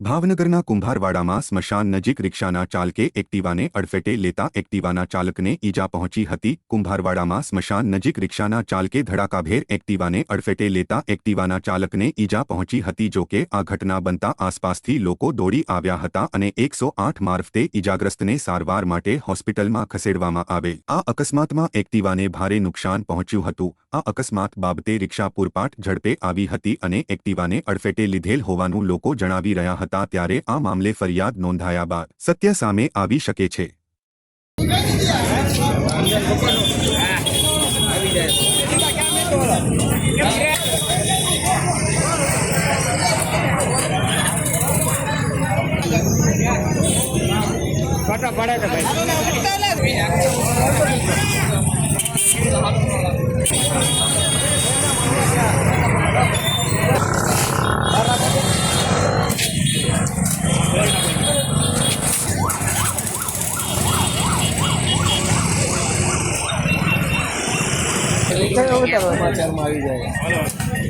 ભાવનગરના કુંભારવાડામાં સ્મશાન નજીક રિક્ષાના ચાલકે એક્ટિવાને અડફેટે લેતા એક્ટિવાના ચાલકને ઈજા પહોંચી હતી. કુંભારવાડામાં સ્મશાન નજીક રિક્ષાના ચાલકે ધડાકાભેર એક્ટિવાને અડફેટે લેતા એક્ટિવાના ચાલકને ઈજા પહોંચી હતી જોકે આ ઘટના બનતા આસપાસથી લોકો દોડી આવ્યા હતા અને એકસો આઠ મારફતે ઈજાગ્રસ્તને સારવાર માટે હોસ્પિટલમાં ખસેડવામાં આવેલ. આ અકસ્માતમાં એક્ટિવાને ભારે નુકસાન પહોંચ્યું હતું. આ અકસ્માત બાબતે રિક્ષા પૂરપાટ ઝડપે આવી હતી અને એક્ટિવાને અડફેટે લીધેલ હોવાનું લોકો જણાવી રહ્યા હતા. ત્યારે આ મામલે ફરિયાદ નોંધાયા બાદ સત્ય સામે આવી શકે છે. ફોટો ભાઈ. સમાચારમાં આવી જાય